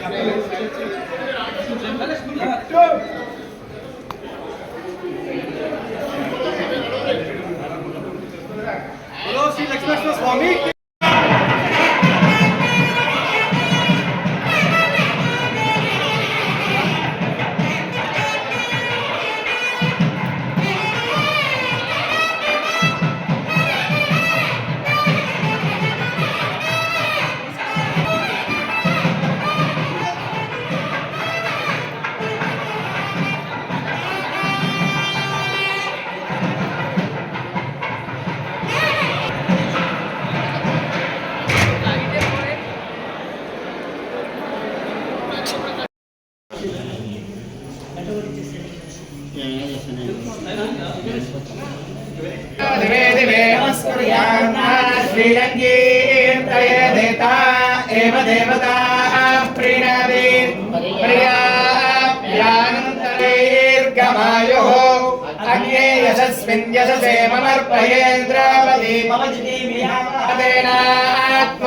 Hello, see you next time, Swami. Shri Lakshman स्वामी की दिवे दिवे श्रीरङ्गीर्तयदेता एव देवता प्रीणादि प्रियानन्तरैर्गमायुः अग्ने यशस्मिन् यशसे ममर्पयेन्द्रावती मम जितीमिहातेनात्मो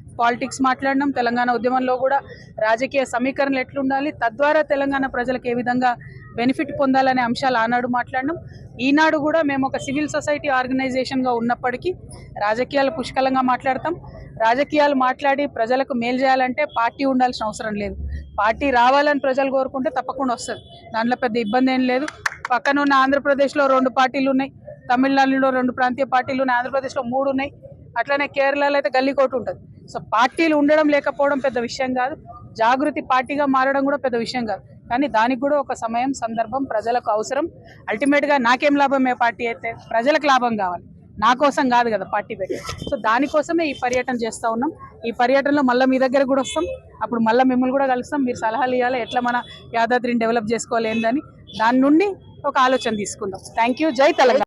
పాలిటిక్స్ మాట్లాడినాం తెలంగాణ ఉద్యమంలో కూడా రాజకీయ సమీకరణలు ఎట్లుండాలి తద్వారా తెలంగాణ ప్రజలకు ఏ విధంగా బెనిఫిట్ పొందాలనే అంశాలు ఆనాడు మాట్లాడినాం ఈనాడు కూడా మేము ఒక సివిల్ సొసైటీ ఆర్గనైజేషన్గా ఉన్నప్పటికీ రాజకీయాలు పుష్కలంగా మాట్లాడతాం. రాజకీయాలు మాట్లాడి ప్రజలకు మేలు చేయాలంటే పార్టీ ఉండాల్సిన అవసరం లేదు. పార్టీ రావాలని ప్రజలు కోరుకుంటే తప్పకుండా వస్తుంది. దాంట్లో పెద్ద ఇబ్బంది ఏం లేదు. పక్కన ఉన్న ఆంధ్రప్రదేశ్లో రెండు పార్టీలు ఉన్నాయి. తమిళనాడులో రెండు ప్రాంతీయ పార్టీలు ఉన్నాయి. ఆంధ్రప్రదేశ్లో మూడు ఉన్నాయి. అట్లనే కేరళలో అయితే గల్లీకోటు ఉంటుంది. సో పార్టీలు ఉండడం లేకపోవడం పెద్ద విషయం కాదు. జాగృతి పార్టీగా మారడం కూడా పెద్ద విషయం కాదు. కానీ దానికి కూడా ఒక సమయం సందర్భం ప్రజలకు అవసరం. అల్టిమేట్గా నాకేం లాభం ఏ పార్టీ అయితే? ప్రజలకు లాభం కావాలి. నా కోసం కాదు కదా పార్టీ పెట్టి సో దానికోసమే ఈ పర్యటన చేస్తూ ఉన్నాం. ఈ పర్యటనలో మళ్ళీ మీ దగ్గర కూడా వస్తాం. అప్పుడు మళ్ళీ మిమ్మల్ని కూడా కలుస్తాం. మీరు సలహాలు ఇవ్వాలి. ఎట్లా మన యాదాద్రిని డెవలప్ చేసుకోవాలి ఏందని. దాని నుండి ఒక ఆలోచన తీసుకుందాం. థ్యాంక్ యూ జై తెలంగాణ.